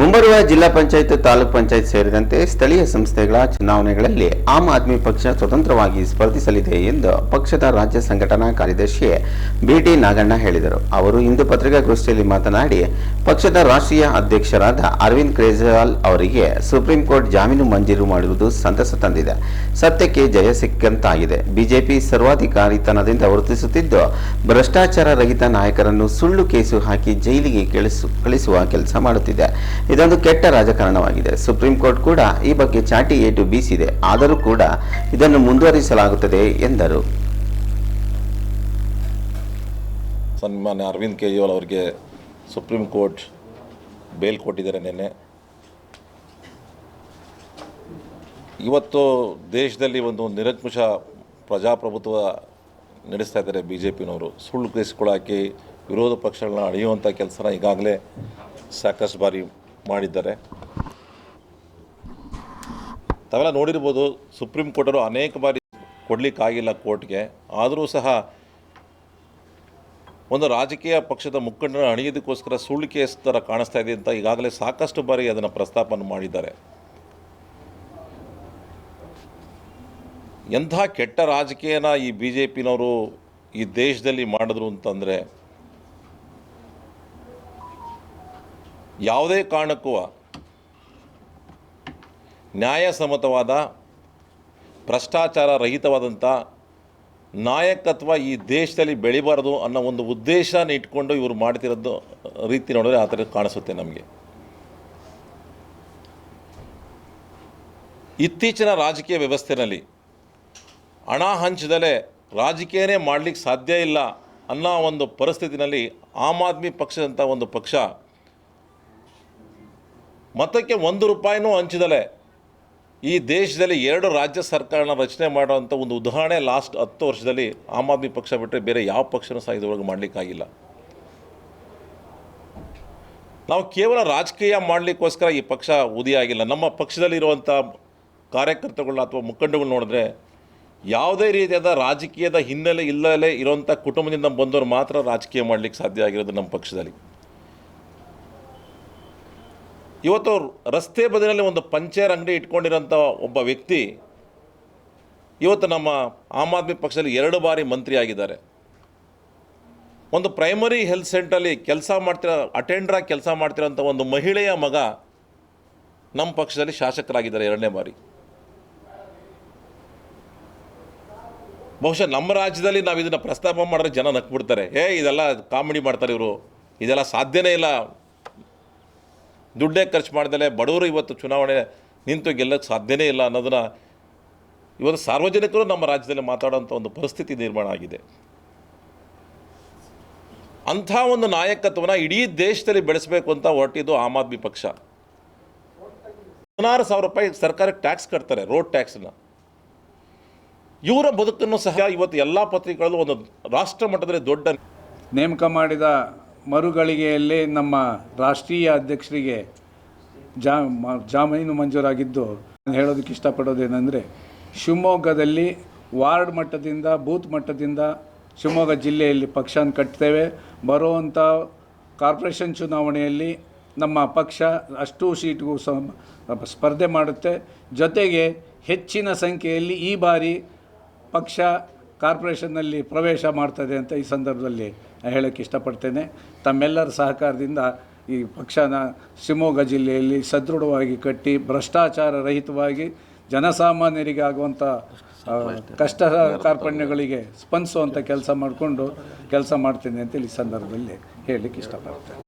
ಮುಂಬರುವ ಜಿಲ್ಲಾ ಪಂಚಾಯತ್, ತಾಲೂಕ್ ಪಂಚಾಯತ್ ಸೇರಿದಂತೆ ಸ್ಥಳೀಯ ಸಂಸ್ಥೆಗಳ ಚುನಾವಣೆಗಳಲ್ಲಿ ಆಮ್ ಆದ್ಮಿ ಪಕ್ಷ ಸ್ವತಂತ್ರವಾಗಿ ಸ್ಪರ್ಧಿಸಲಿದೆ ಎಂದು ಪಕ್ಷದ ರಾಜ್ಯ ಸಂಘಟನಾ ಕಾರ್ಯದರ್ಶಿ ಬಿಟಿ ನಾಗಣ್ಣ ಹೇಳಿದರು. ಅವರು ಇಂದು ಪತ್ರಿಕಾಗೋಷ್ಠಿಯಲ್ಲಿ ಮಾತನಾಡಿ, ಪಕ್ಷದ ರಾಷ್ಟ್ರೀಯ ಅಧ್ಯಕ್ಷರಾದ ಅರವಿಂದ್ ಕೇಜ್ರಿವಾಲ್ ಅವರಿಗೆ ಸುಪ್ರೀಂ ಕೋರ್ಟ್ ಜಾಮೀನು ಮಂಜೂರು ಮಾಡುವುದು ಸಂತಸ ತಂದಿದೆ. ಸತ್ಯಕ್ಕೆ ಜಯ ಸಿಕ್ಕಂತಾಗಿದೆ. ಬಿಜೆಪಿ ಸರ್ವಾಧಿಕಾರಿತನದಿಂದ ವರ್ತಿಸುತ್ತಿದ್ದು, ಭ್ರಷ್ಟಾಚಾರ ರಹಿತ ನಾಯಕರನ್ನು ಸುಳ್ಳು ಕೇಸು ಹಾಕಿ ಜೈಲಿಗೆ ಕಳಿಸು, ಕಳಿಸುವ ಕೆಲಸ ಮಾಡುತ್ತಿದೆ. ಇದೊಂದು ಕೆಟ್ಟ ರಾಜಕಾರಣವಾಗಿದೆ. ಸುಪ್ರೀಂ ಕೋರ್ಟ್ ಕೂಡ ಈ ಬಗ್ಗೆ ಚಾಟಿ ಏಟು ಬೀಸಿದೆ. ಆದರೂ ಕೂಡ ಇದನ್ನು ಮುಂದುವರಿಸಲಾಗುತ್ತದೆ ಎಂದರು. ಸನ್ಮಾನ್ಯ ಅರವಿಂದ್ ಕೇಜ್ರಿವಾಲ್ ಅವರಿಗೆ ಸುಪ್ರೀಂ ಕೋರ್ಟ್ ಬೇಲ್ ಕೊಟ್ಟಿದ್ದಾರೆ ನಿನ್ನೆ. ಇವತ್ತು ದೇಶದಲ್ಲಿ ಒಂದು ನಿರಂಕುಶ ಪ್ರಜಾಪ್ರಭುತ್ವ ನಡೆಸ್ತಾ ಇದ್ದಾರೆ ಬಿ ಜೆ ಪಿನವರು ಸುಳ್ಳು ಕೇಸ್ಗಳಾಕಿ ವಿರೋಧ ಪಕ್ಷಗಳನ್ನ ಅಳೆಯುವಂಥ ಕೆಲಸನ ಈಗಾಗಲೇ ಸಾಕಷ್ಟು ಬಾರಿ ಮಾಡಿದ್ದಾರೆ. ತಾವೆಲ್ಲ ನೋಡಿರ್ಬೋದು ಸುಪ್ರೀಂ ಕೋರ್ಟರು ಅನೇಕ ಬಾರಿ ಕೊಡಲಿಕ್ಕಾಗಿಲ್ಲ ಕೋರ್ಟ್ಗೆ. ಆದರೂ ಸಹ ಒಂದು ರಾಜಕೀಯ ಪಕ್ಷದ ಮುಖಂಡರ ಅಣಿಯೋದಕ್ಕೋಸ್ಕರ ಸುಳ್ಳು ಕೇಸ್ ಥರ ಕಾಣಿಸ್ತಾ ಇದೆ ಅಂತ ಈಗಾಗಲೇ ಸಾಕಷ್ಟು ಬಾರಿ ಅದನ್ನು ಪ್ರಸ್ತಾಪನ ಮಾಡಿದ್ದಾರೆ. ಎಂಥ ಕೆಟ್ಟ ರಾಜಕೀಯನ ಈ ಬಿ ಜೆ ಪಿನವರು ಈ ದೇಶದಲ್ಲಿ ಮಾಡಿದ್ರು ಅಂತಂದರೆ ಯಾವುದೇ ಕಾರಣಕ್ಕೂ ನ್ಯಾಯಸಮ್ಮತವಾದ ಭ್ರಷ್ಟಾಚಾರ ರಹಿತವಾದಂಥ ನಾಯಕತ್ವ ಈ ದೇಶದಲ್ಲಿ ಬೆಳಿಬಾರದು ಅನ್ನೋ ಒಂದು ಉದ್ದೇಶನ ಇಟ್ಕೊಂಡು ಇವರು ಮಾಡ್ತಿರೋದು ರೀತಿ ನೋಡಿದ್ರೆ ಆ ಥರ ಕಾಣಿಸುತ್ತೆ ನಮಗೆ. ಇತ್ತೀಚಿನ ರಾಜಕೀಯ ವ್ಯವಸ್ಥೆಯಲ್ಲಿ ಹಣ ಹಂಚದಲ್ಲೇ ರಾಜಕೀಯನೇ ಮಾಡಲಿಕ್ಕೆ ಸಾಧ್ಯ ಇಲ್ಲ ಅನ್ನೋ ಒಂದು ಪರಿಸ್ಥಿತಿನಲ್ಲಿ ಆಮ್ ಆದ್ಮಿ ಪಕ್ಷದಂಥ ಒಂದು ಪಕ್ಷ ಮತಕ್ಕೆ ಒಂದು ರೂಪಾಯಿನೂ ಹಂಚಿದಲೆ. ಈ ದೇಶದಲ್ಲಿ ಎರಡು ರಾಜ್ಯ ಸರ್ಕಾರನ ರಚನೆ ಮಾಡುವಂಥ ಒಂದು ಉದಾಹರಣೆ ಲಾಸ್ಟ್ ಹತ್ತು ವರ್ಷದಲ್ಲಿ ಆಮ್ ಆದ್ಮಿ ಪಕ್ಷ ಬಿಟ್ಟರೆ ಬೇರೆ ಯಾವ ಪಕ್ಷನೂ ಸಹ ಇದುವರೆಗೂ ಮಾಡಲಿಕ್ಕಾಗಿಲ್ಲ. ನಾವು ಕೇವಲ ರಾಜಕೀಯ ಮಾಡಲಿಕ್ಕೋಸ್ಕರ ಈ ಪಕ್ಷ ಉದಿಯಾಗಿಲ್ಲ ನಮ್ಮ ಪಕ್ಷದಲ್ಲಿರುವಂಥ ಕಾರ್ಯಕರ್ತಗಳನ್ನ ಅಥವಾ ಮುಖಂಡಗಳು ನೋಡಿದ್ರೆ ಯಾವುದೇ ರೀತಿಯಾದ ರಾಜಕೀಯದ ಹಿನ್ನೆಲೆ ಇಲ್ಲದೆ ಇರುವಂಥ ಕುಟುಂಬದಿಂದ ಬಂದವರು ಮಾತ್ರ ರಾಜಕೀಯ ಮಾಡಲಿಕ್ಕೆ ಸಾಧ್ಯ ಆಗಿರೋದು ನಮ್ಮ ಪಕ್ಷದಲ್ಲಿ. ಇವತ್ತು ರಸ್ತೆ ಬದಿನಲ್ಲಿ ಒಂದು ಪಂಚರ್ ಅಂಗಡಿ ಇಟ್ಕೊಂಡಿರೋಂಥ ಒಬ್ಬ ವ್ಯಕ್ತಿ ಇವತ್ತು ನಮ್ಮ ಆಮ್ ಆದ್ಮಿ ಪಕ್ಷದಲ್ಲಿ ಎರಡು ಬಾರಿ ಮಂತ್ರಿ ಆಗಿದ್ದಾರೆ ಒಂದು ಪ್ರೈಮರಿ ಹೆಲ್ತ್ ಸೆಂಟ್ರಲ್ಲಿ ಕೆಲಸ ಮಾಡ್ತಿರೋ ಅಟೆಂಡ್ರಾಗಿ ಕೆಲಸ ಮಾಡ್ತಿರೋಂಥ ಒಂದು ಮಹಿಳೆಯ ಮಗ ನಮ್ಮ ಪಕ್ಷದಲ್ಲಿ ಶಾಸಕರಾಗಿದ್ದಾರೆ ಎರಡನೇ ಬಾರಿ. ಬಹುಶಃ ನಮ್ಮ ರಾಜ್ಯದಲ್ಲಿ ನಾವು ಇದನ್ನು ಪ್ರಸ್ತಾಪ ಮಾಡಿದ್ರೆ ಜನ ನಕ್ಬಿಡ್ತಾರೆ. ಏ, ಇದೆಲ್ಲ ಕಾಮಿಡಿ ಮಾಡ್ತಾರೆ ಇವರು. ಇದೆಲ್ಲ ಸಾಧ್ಯನೇ ಇಲ್ಲ. ದುಡ್ಡೇ ಖರ್ಚು ಮಾಡ್ದಲೆ ಬಡವರು ಇವತ್ತು ಚುನಾವಣೆ ನಿಂತು ಗೆಲ್ಲಕ್ಕೆ ಸಾಧ್ಯನೇ ಇಲ್ಲ ಅನ್ನೋದನ್ನ ಇವತ್ತು ಸಾರ್ವಜನಿಕರು ನಮ್ಮ ರಾಜ್ಯದಲ್ಲಿ ಮಾತಾಡೋಂಥ ಒಂದು ಪರಿಸ್ಥಿತಿ ನಿರ್ಮಾಣ ಆಗಿದೆ. ಅಂಥ ಒಂದು ನಾಯಕತ್ವನ ಇಡೀ ದೇಶದಲ್ಲಿ ಬೆಳೆಸಬೇಕು ಅಂತ ಹೊರಟಿದ್ದು ಆಮ್ ಆದ್ಮಿ ಪಕ್ಷ. ಹದಿನಾರು ಸಾವಿರ ರೂಪಾಯಿ ಸರ್ಕಾರಕ್ಕೆ ಟ್ಯಾಕ್ಸ್ ಕಟ್ತಾರೆ, ರೋಡ್ ಟ್ಯಾಕ್ಸನ್ನ. ಇವರ ಬದುಕನ್ನು ಸಹ ಇವತ್ತು ಎಲ್ಲ ಪತ್ರಿಕೆಗಳಲ್ಲೂ ಒಂದು ರಾಷ್ಟ್ರ ಮಟ್ಟದಲ್ಲಿ ದೊಡ್ಡ ನೇಮಕ ಮಾಡಿದ ಮರುಗಳಿಗೆಯಲ್ಲಿ ನಮ್ಮ ರಾಷ್ಟ್ರೀಯ ಅಧ್ಯಕ್ಷರಿಗೆ ಜಾ ಜಾಮೀನು ಮಂಜೂರಾಗಿದ್ದು, ನಾನು ಹೇಳೋದಕ್ಕೆ ಇಷ್ಟಪಡೋದೇನೆಂದರೆ, ಶಿವಮೊಗ್ಗದಲ್ಲಿ ವಾರ್ಡ್ ಮಟ್ಟದಿಂದ, ಬೂತ್ ಮಟ್ಟದಿಂದ ಶಿವಮೊಗ್ಗ ಜಿಲ್ಲೆಯಲ್ಲಿ ಪಕ್ಷನ ಕಟ್ತೇವೆ. ಬರುವಂಥ ಕಾರ್ಪೊರೇಷನ್ ಚುನಾವಣೆಯಲ್ಲಿ ನಮ್ಮ ಪಕ್ಷ ಅಷ್ಟು ಸೀಟ್ಗೂ ಸ್ಪರ್ಧೆ ಮಾಡುತ್ತೆ. ಜೊತೆಗೆ ಹೆಚ್ಚಿನ ಸಂಖ್ಯೆಯಲ್ಲಿ ಈ ಬಾರಿ ಪಕ್ಷ ಕಾರ್ಪೊರೇಷನ್ನಲ್ಲಿ ಪ್ರವೇಶ ಮಾಡ್ತದೆ ಅಂತ ಈ ಸಂದರ್ಭದಲ್ಲಿ ಹೇಳೋಕ್ಕೆ ಇಷ್ಟಪಡ್ತೇನೆ. ತಮ್ಮೆಲ್ಲರ ಸಹಕಾರದಿಂದ ಈ ಪಕ್ಷನ ಶಿವಮೊಗ್ಗ ಜಿಲ್ಲೆಯಲ್ಲಿ ಸದೃಢವಾಗಿ ಕಟ್ಟಿ, ಭ್ರಷ್ಟಾಚಾರ ರಹಿತವಾಗಿ ಜನಸಾಮಾನ್ಯರಿಗೆ ಆಗುವಂಥ ಕಷ್ಟ ಕಾರ್ಪಣ್ಯಗಳಿಗೆ ಸ್ಪಂದಿಸುವಂಥ ಕೆಲಸ ಮಾಡಿಕೊಂಡು ಕೆಲಸ ಮಾಡ್ತೇನೆ ಅಂತೇಳಿ ಈ ಸಂದರ್ಭದಲ್ಲಿ ಹೇಳಲಿಕ್ಕೆ ಇಷ್ಟಪಡ್ತೇನೆ.